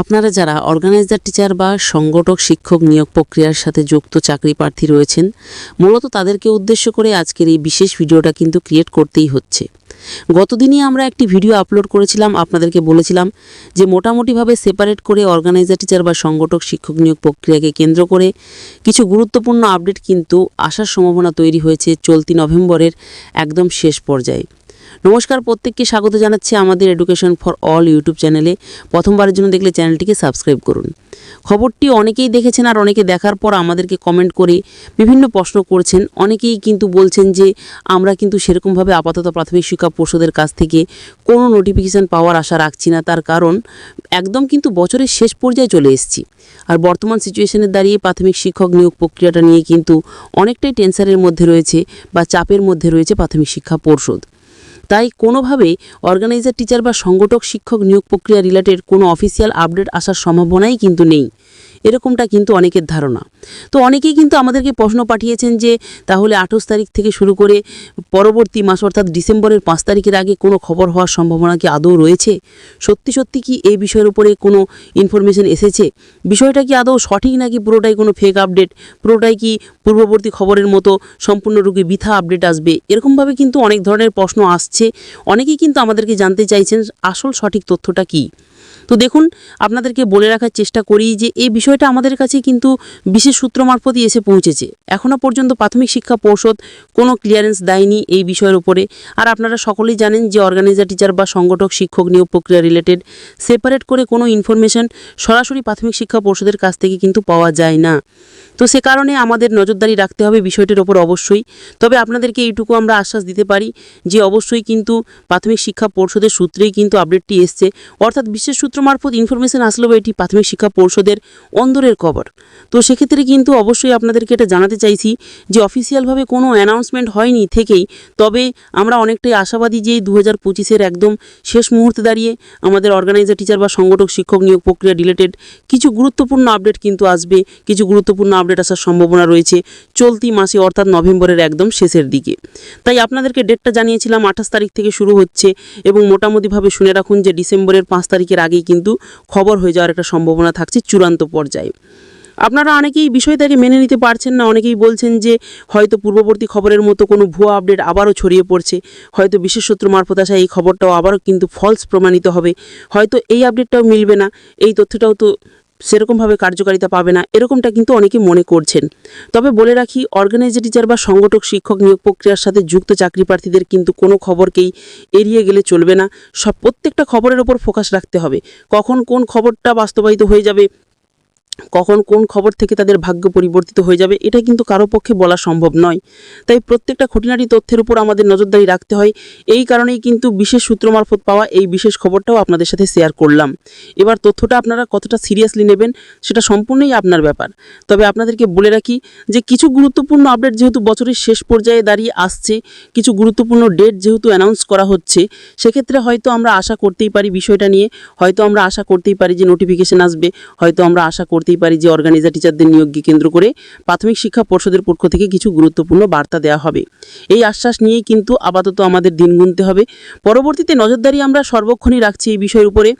আপনারা যারা organiser teacher বা সংগঠক, শিক্ষক নিয়োগ প্রক্রিয়ার সাথে যুক্ত চাকরি প্রার্থী রয়েছেন, মূলত তাদেরকে উদ্দেশ্য করে আজকের এই বিশেষ ভিডিওটা কিন্তু ক্রিয়েট করতেই হচ্ছে। গতদিনই আমরা একটি ভিডিও আপলোড করেছিলাম, আপনাদেরকে বলেছিলাম যে মোটামুটিভাবে সেপারেট করে অর্গানাইজার টিচার বা সংগঠক, শিক্ষক নিয়োগ প্রক্রিয়াকে কেন্দ্র করে কিছু গুরুত্বপূর্ণ আপডেট কিন্তু আসার সম্ভাবনা তৈরি হয়েছে চলতি নভেম্বরের একদম শেষ পর্যায়ে। নমস্কার, প্রত্যেককে স্বাগত জানাচ্ছি আমাদের এডুকেশন ফর অল ইউটিউব চ্যানেলে প্রথমবারের জন্য দেখলে চ্যানেলটিকে সাবস্ক্রাইব করুন। খবরটি অনেকেই দেখেছেন আর অনেকে দেখার পর আমাদেরকে কমেন্ট করে বিভিন্ন প্রশ্ন করছেন। অনেকেই কিন্তু বলছেন যে, আমরা কিন্তু সেরকমভাবে আপাতত প্রাথমিক শিক্ষা পর্ষদের কাছ থেকে কোনো নোটিফিকেশান পাওয়ার আশা রাখছি না। তার কারণ, একদম কিন্তু বছরের শেষ পর্যায়ে চলে এসেছি। আর বর্তমান সিচুয়েশনে দাঁড়িয়ে প্রাথমিক শিক্ষক নিয়োগ প্রক্রিয়াটা নিয়ে কিন্তু অনেকটাই টেনশনের মধ্যে রয়েছে বা চাপের মধ্যে রয়েছে প্রাথমিক শিক্ষা পর্ষদ। তাই কোনোভাবেই অর্গানাইজার, টিচার বা সংগঠক, শিক্ষক নিয়োগ প্রক্রিয়া রিলেটেড কোনো অফিসিয়াল আপডেট আসার সম্ভাবনাই কিন্তু নেই। এরকমটা কিন্তু অনেকের ধারণা। তো অনেকেই কিন্তু আমাদেরকে প্রশ্ন পাঠিয়েছেন যে, তাহলে আঠাশ তারিখ থেকে শুরু করে পরবর্তী মাস, অর্থাৎ ডিসেম্বরের পাঁচ তারিখের আগে কোনো খবর হওয়ার সম্ভাবনা কি আদৌ রয়েছে? সত্যি সত্যি কি এই বিষয়ের উপরে কোনো ইনফরমেশন এসেছে? বিষয়টা কি আদৌ সঠিক নাকি পুরোটাই কোনো ফেক আপডেট পুরোটাই কি পূর্ববর্তী খবরের মতো সম্পূর্ণরূপে বৃথা আপডেট আসবে? এরকমভাবে কিন্তু অনেক ধরনের প্রশ্ন আসছে। অনেকেই কিন্তু আমাদেরকে জানতে চাইছেন আসল সঠিক তথ্যটা কী? তো দেখুন, আপনাদেরকে বলে রাখার চেষ্টা করি যে এই বিষয়টা আমাদের কাছে কিন্তু বিশেষ সূত্র মারফতই এসে পৌঁছেছে। এখনও পর্যন্ত প্রাথমিক শিক্ষা পর্ষদ কোনো ক্লিয়ারেন্স দেয়নি এই বিষয়ের উপরে। আর আপনারা সকলেই জানেন যে অর্গানাইজার টিচার বা সংগঠক, শিক্ষক নিয়োগ প্রক্রিয়া রিলেটেড সেপারেট করে কোনো ইনফরমেশন সরাসরি প্রাথমিক শিক্ষা পর্ষদের কাছ থেকে কিন্তু পাওয়া যায় না। তো সে কারণে আমাদের নজরদারি রাখতে হবে বিষয়টির ওপর অবশ্যই। তবে আপনাদেরকে এইটুকু আমরা আশ্বাস দিতে পারি যে অবশ্যই কিন্তু প্রাথমিক শিক্ষা পর্ষদের সূত্রেই কিন্তু আপডেটটি এসছে। অর্থাৎ বিশেষ সূত্র মারফত ইনফরমেশন আসলেও এটি প্রাথমিক শিক্ষা পর্ষদের অন্দরের খবর। তো সেক্ষেত্রে কিন্তু অবশ্যই আপনাদেরকে এটা জানাতে চাইছি যে অফিসিয়ালভাবে কোনো অ্যানাউন্সমেন্ট হয়নি থেকেই, তবে আমরা অনেকটাই আশাবাদী যে দু হাজার পঁচিশের একদম শেষ মুহূর্তে দাঁড়িয়ে আমাদের অর্গানাইজার টিচার বা সংগঠক, শিক্ষক নিয়োগ প্রক্রিয়া রিলেটেড কিছু গুরুত্বপূর্ণ আপডেট কিন্তু আসবে, কিছু গুরুত্বপূর্ণ আপডেট আসার সম্ভাবনা রয়েছে চলতি মাসে অর্থাৎ নভেম্বরের একদম শেষের দিকে। তাই আপনাদেরকে ডেটটা জানিয়েছিলাম, আঠাশ তারিখ থেকে শুরু হচ্ছে এবং মোটামুটিভাবে শুনে রাখুন যে ডিসেম্বরের পাঁচ তারিখের আগেই কিন্তু খবর হয়ে যাওয়ার একটা সম্ভাবনা থাকছে চূড়ান্ত পর্যায়ে। আপনারা অনেকেই বিষয়টাকে মেনে নিতে পারছেন না, অনেকেই বলছেন যে হয়তো পূর্ববর্তী খবরের মতো কোনো ভুয়া আপডেট আবারও ছড়িয়ে পড়ছে, হয়তো বিশেষ সূত্র মারফত আসা এই খবরটাও আবারও কিন্তু ফলস প্রমাণিত হবে, হয়তো এই আপডেটটাও মিলবে না, এই তথ্যটাও তো সেরকমভাবে কার্যকারিতা পাবে না, এরকমটা কিন্তু অনেকে মনে করছেন। তবে বলে রাখি অর্গানাইজার টিচার বা সংগঠক, শিক্ষক নিয়োগ প্রক্রিয়ার সাথে যুক্ত চাকরি প্রার্থীদের কিন্তু কোনো খবরকেই এড়িয়ে গেলে চলবে না। সব প্রত্যেকটা খবরের ওপর ফোকাস রাখতে হবে। কখন কোন খবরটা বাস্তবায়িত হয়ে যাবে কখন কোন খবর থেকে তাদের ভাগ্য পরিবর্তিত হয়ে যাবে, এটা কিন্তু কারও পক্ষে বলা সম্ভব নয়। তাই প্রত্যেকটা খুঁটিনাটি তথ্যের উপর আমাদের নজরদারি রাখতে হয়। এই কারণেই কিন্তু বিশেষ সূত্র মারফত পাওয়া এই বিশেষ খবরটাও আপনাদের সাথে শেয়ার করলাম। এবার তথ্যটা আপনারা কতটা সিরিয়াসলি নেবেন, সেটা সম্পূর্ণই আপনার ব্যাপার। তবে আপনাদেরকে বলে রাখি যে কিছু গুরুত্বপূর্ণ আপডেট যেহেতু বছরের শেষ পর্যায়ে দাঁড়িয়ে আসছে, কিছু গুরুত্বপূর্ণ ডেট যেহেতু অ্যানাউন্স করা হচ্ছে, সেক্ষেত্রে হয়তো আমরা আশা করতেই পারি বিষয়টা নিয়ে। হয়তো আমরা আশা করতেই পারি যে নোটিফিকেশন আসবে, হয়তো আমরা আশা করতেই পারি যে অর্গানাইজার টিচারদের নিয়োগকে কেন্দ্র করে প্রাথমিক শিক্ষা পর্ষদের পক্ষ থেকে কিছু গুরুত্বপূর্ণ বার্তা দেওয়া হবে। এই আশ্বাস নিয়েই কিন্তু আপাতত আমাদের দিন গুনতে হবে। পরবর্তীতে নজরদারি আমরা সর্বক্ষণই রাখছি এই বিষয়ের উপরে।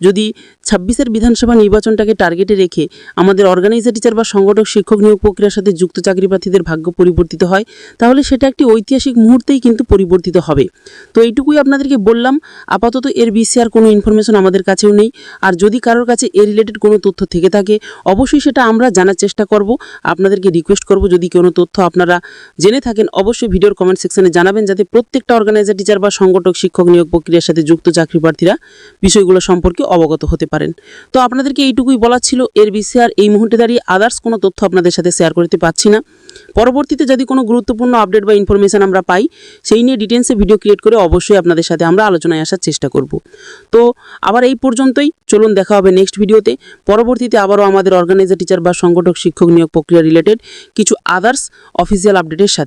যদি ছাব্বিশের বিধানসভা নির্বাচনটাকে টার্গেটে রেখে আমাদের অর্গানাইজার টিচার বা সংগঠক, শিক্ষক নিয়োগ প্রক্রিয়ার সাথে যুক্ত চাকরি প্রার্থীদের ভাগ্য পরিবর্তিত হয়, তাহলে সেটা একটি ঐতিহাসিক মুহূর্তেই কিন্তু পরিবর্তিত হবে। তো এইটুকুই আপনাদেরকে বললাম। আপাতত এর বিষয়ে আর কোনো ইনফরমেশন আমাদের কাছেও নেই। আর যদি কারোর কাছে এ রিলেটেড কোনো তথ্য থেকে থাকে, অবশ্যই সেটা আমরা জানার চেষ্টা করব। আপনাদেরকে রিকোয়েস্ট করব যদি কোনো তথ্য আপনারা জেনে থাকেন, অবশ্যই ভিডিওর কমেন্ট সেকশনে জানাবেন যাতে প্রত্যেকটা অর্গানাইজার টিচার বা সংগঠক, শিক্ষক নিয়োগ প্রক্রিয়ার সাথে যুক্ত চাকরি প্রার্থীরা বিষয়গুলো সম্পর্কে অবগত হতে পারেন। তো আপনাদেরকে এইটুকুই বলার ছিল এর বিষয়ে আর এই মুহূর্তে দাঁড়িয়ে। আদার্স কোনো তথ্য আপনাদের সাথে শেয়ার করতে পারছি না। পরবর্তীতে যদি কোনো গুরুত্বপূর্ণ আপডেট বা ইনফরমেশন আমরা পাই, সেই নিয়ে ডিটেলসে ভিডিও ক্রিয়েট করে অবশ্যই আপনাদের সাথে আমরা আলোচনায় আসার চেষ্টা করব। তো আবার এই পর্যন্তই। চলুন দেখা হবে নেক্সট ভিডিওতে পরবর্তীতে আবারও আমাদের অর্গানাইজার টিচার বা সংগঠক, শিক্ষক নিয়োগ প্রক্রিয়া রিলেটেড কিছু আদার্স অফিসিয়াল আপডেটের সাথে।